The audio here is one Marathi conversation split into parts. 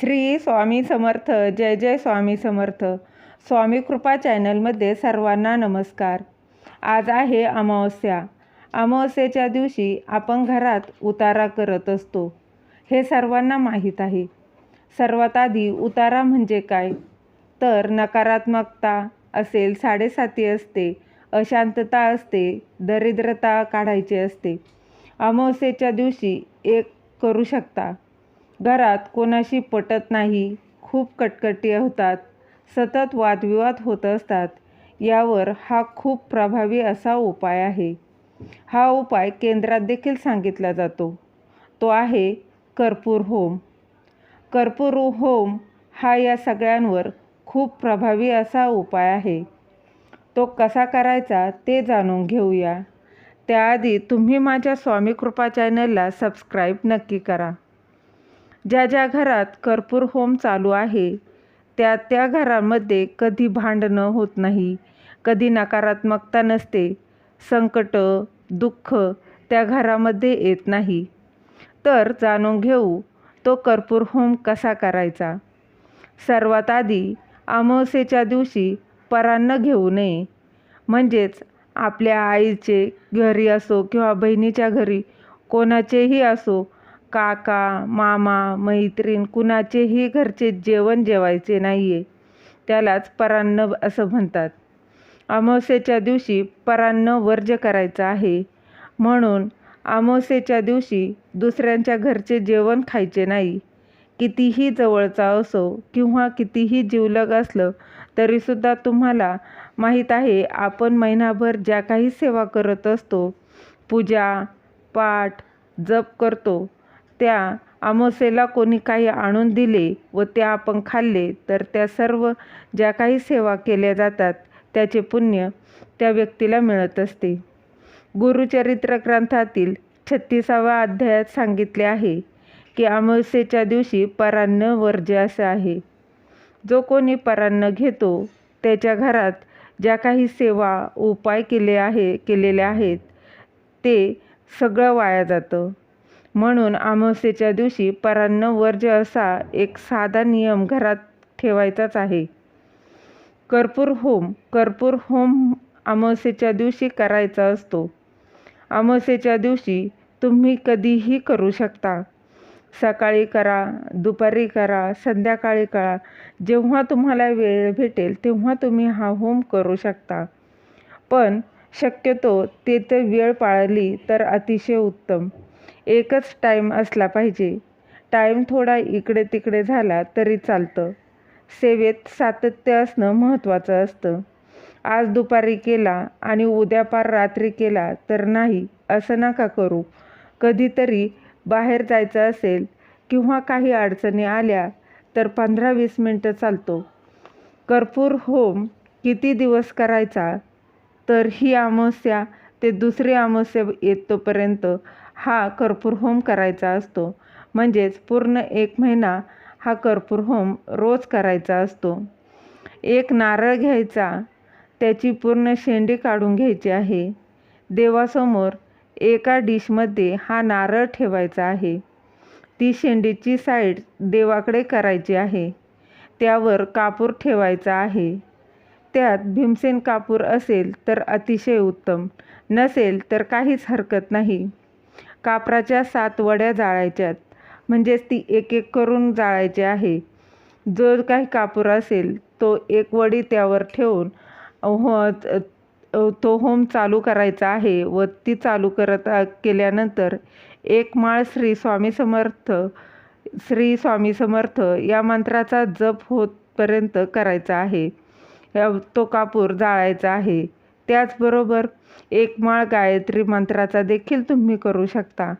श्री स्वामी समर्थ जय जय स्वामी समर्थ. स्वामी कृपा चॅनलमध्ये सर्वांना नमस्कार. आज आहे अमावस्या. अमावस्येच्या दिवशी आपण घरात उतारा करत असतो. हे सर्वांना माहीत आहे. सर्वात आधी उतारा म्हणजे काय? तर नकारात्मकता असेल साडेसाती असते अशांतता असते दरिद्रता काढायची असते. अमावस्येच्या दिवशी एक करू शकता. घरात कोणाशी पटत नाही खूप कटकटी होतात सतत वादविवाद होत असतात. यावर हा खूप प्रभावी असा उपाय आहे. हा उपाय केंद्रात देखील सांगितला जातो. तो आहे कर्पूर होम. कर्पूर होम हा या सगळ्यांवर खूप प्रभावी असा उपाय आहे. तो कसा करायचा ते जाणून घेऊया. त्याआधी तुम्ही माझ्या स्वामी कृपा चॅनलला सबस्क्राईब नक्की करा. ज्या ज्या घरात कर्पूर होम चालू आहे त्या त्या घरामध्ये कधी भांडणं होत नाही कधी नकारात्मकता नसते संकट दुःख त्या घरामध्ये येत नाही. तर जाणून घेऊ तो कर्पूर होम कसा करायचा? सर्वात आधी अमावस्येच्या दिवशी परान्न घेऊ नये. म्हणजेच आपल्या आईचे घरी असो किंवा बहिणीच्या घरी कोणाचेही असो काका मामा मैत्रीण कुणाचेही घरचे जेवण जेवायचे नाही आहे त्यालाच परान्न असं म्हणतात. अमावस्येच्या दिवशी परान्न वर्ज्य करायचं आहे. म्हणून अमावस्येच्या दिवशी दुसऱ्यांच्या घरचे जेवण खायचे नाही. कितीही जवळचा असो किंवा कितीही जीवलग असलं तरीसुद्धा तुम्हाला माहीत आहे आपण महिनाभर ज्या काही सेवा करत असतो पूजा पाठ जप करतो त्या अमावस्येला कोणी काही आणून दिले व ते आपण खाल्ले तर त्या सर्व ज्या काही सेवा केल्या जातात त्याचे पुण्य त्या व्यक्तीला मिळत असते. गुरुचरित्र ग्रंथातील छत्तीसाव्या अध्यायात सांगितले आहे की अमावस्येच्या दिवशी परान्न वर्ज्य असं आहे. जो कोणी परान्न घेतो त्याच्या घरात ज्या काही सेवा उपाय केले आहे केलेले आहेत ते सगळं वाया जातं. म्हणून अमावस्येच्या दिवशी परान्न वर्ज्य असा एक साधा नियम घरात ठेवायचाच आहे. कर्पूर होम कर्पूर होम अमावस्येच्या दिवशी करायचा असतो. अमावस्येच्या दिवशी तुम्ही कधीही करू शकता. सकाळी करा दुपारी करा संध्याकाळी करा. जेव्हा तुम्हाला वेळ भेटेल तेव्हा तुम्ही हा होम करू शकता. पण शक्यतो ते वेळ पाळली तर अतिशय उत्तम. एकच टाईम असला पाहिजे. टाईम थोडा इकडे तिकडे झाला तरी चालतं. सेवेत सातत्य असणं महत्त्वाचं असतं. आज दुपारी केला आणि उद्या पार रात्री केला तर नाही असं नका करू. कधीतरी बाहेर जायचं असेल किंवा काही अडचणी आल्या तर पंधरा वीस मिनटं चालतो. कर्पूर होम किती दिवस करायचा? तर ही अमावस्या ते दुसरी अमावस्या येतोपर्यंत हा कर्पूर होम करायचा असतो. म्हणजेच पूर्ण एक महिना हा कर्पूर होम रोज करायचा असतो. एक नारळ घ्यायचा त्याची पूर्ण शेंडी काढून घ्यायची आहे. देवासमोर एका डिशमध्ये हा नारळ ठेवायचा आहे. ती शेंडीची साईड देवाकडे करायची आहे. त्यावर कापूर ठेवायचा आहे. त्यात भीमसेन कापूर असेल तर अतिशय उत्तम नसेल तर काहीच हरकत नाही. कापराच्या सात वड्या जाळायच्यात. म्हणजेच ती एक एक करून जाळायची आहे. जो काही कापूर असेल तो एक वडी त्यावर ठेवून हो तो होम चालू करायचा आहे व ती चालू करत केल्यानंतर एक माळ श्री स्वामी समर्थ श्री स्वामी समर्थ या मंत्राचा जप होतपर्यंत करायचा आहे. तो कापूर जाळायचा आहे. त्याचबरोबर एक माळ गायत्री मंत्राचा देखील तुम्ही करू शकता.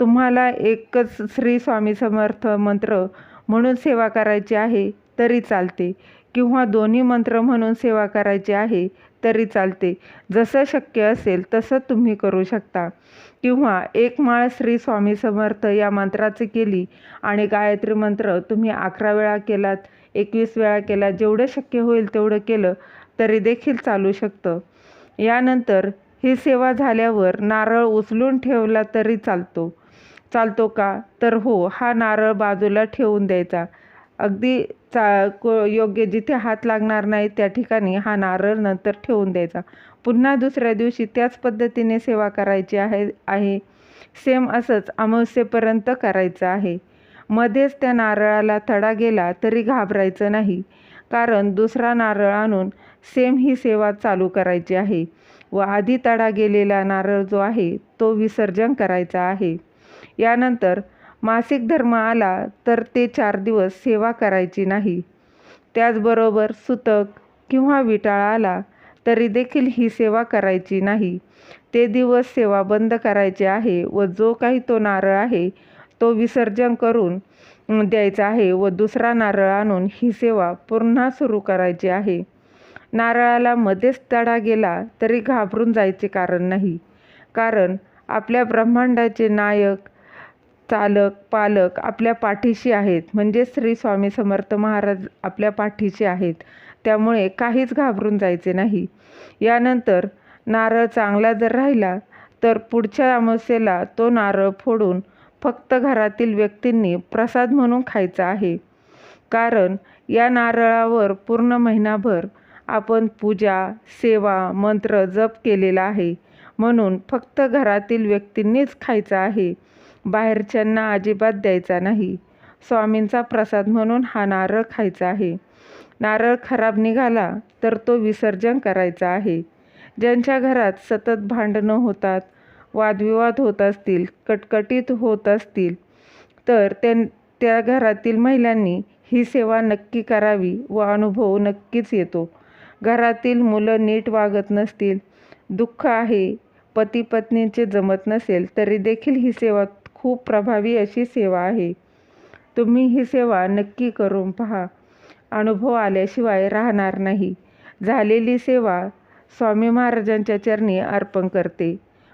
तुम्हाला एकच श्री स्वामी समर्थ मंत्र म्हणून सेवा करायची आहे तरी चालते. किंवा दोन्ही मंत्र म्हणून सेवा करायची आहे तरी चालते. जसं शक्य असेल तसं तुम्ही करू शकता. किंवा एक माळ श्री स्वामी समर्थ या मंत्राची केली आणि गायत्री मंत्र तुम्ही अकरा वेळा केलात एकवीस वेळा केला जेवढं शक्य होईल तेवढं केलं तरी देखील चालू शकतं. यानंतर ही सेवा झाल्यावर नारळ उचलून ठेवला तरी चालतो. चालतो का? तर हो हा नारळ बाजूला ठेवून द्यायचा. अगदी चा को योग्य जिथे हात लागणार नाही त्या ठिकाणी हा नारळ नंतर ठेवून द्यायचा. पुन्हा दुसऱ्या दिवशी त्याच पद्धतीने सेवा करायची आहे आहे. सेम असंच अमावस्येपर्यंत करायचं आहे. मध्येच त्या नारळाला तडा गेला तरी घाबरायचं नाही. कारण दुसरा नारळ आणून सेम ही सेवा चालू करायची आहे व आधी तडा गेलेला नारळ जो आहे तो विसर्जन करायचा आहे. यानंतर मासिक धर्म आला तर ते चार दिवस सेवा करायची नाही. त्याचबरोबर सुतक किंवा विटाळा आला तरी देखील ही सेवा करायची नाही. ते दिवस सेवा बंद करायची आहे व जो काही तो नारळ आहे तो विसर्जन करून द्यायचा आहे व दुसरा नारळ आणून ही सेवा पुन्हा सुरू करायची आहे. नारळाला मध्येच तडा गेला तरी घाबरून जायचे कारण नाही. कारण आपल्या ब्रह्मांडाचे नायक चालक पालक आपल्या पाठीशी आहेत. म्हणजे श्री स्वामी समर्थ महाराज आपल्या पाठीशी आहेत. त्यामुळे काहीच घाबरून जायचे नाही. यानंतर नारळ चांगला जर राहिला तर पुढच्या अमावस्येला तो नारळ फोडून फक्त घरातील व्यक्तींनी प्रसाद म्हणून खायचा आहे. कारण या नारळावर पूर्ण महिनाभर आपण पूजा सेवा मंत्र जप केलेला आहे. म्हणून फक्त घरातील व्यक्तींनीच खायचा आहे. बाहेरच्यांना अजिबात द्यायचा नाही. स्वामींचा प्रसाद म्हणून हा नारळ खायचा आहे. नारळ खराब निघाला तर तो विसर्जन करायचा आहे. ज्यांच्या घरात सतत भांडणं होतात वादविवाद होत असतील कटकटीत होत असतील तर त्या त्या घरातील महिलांनी ही सेवा नक्की करावी व अनुभव नक्कीच येतो. घरातील मुलं नीट वागत नसतील दुःख आहे पती पत्नींचे जमत नसेल तरी देखील ही सेवा खूप प्रभावी अशी सेवा आहे. तुम्ही ही सेवा नक्की करून पहा. अनुभव आल्याशिवाय राहणार नाही. झालेली सेवा स्वामी महाराजांच्या चरणी अर्पण करते.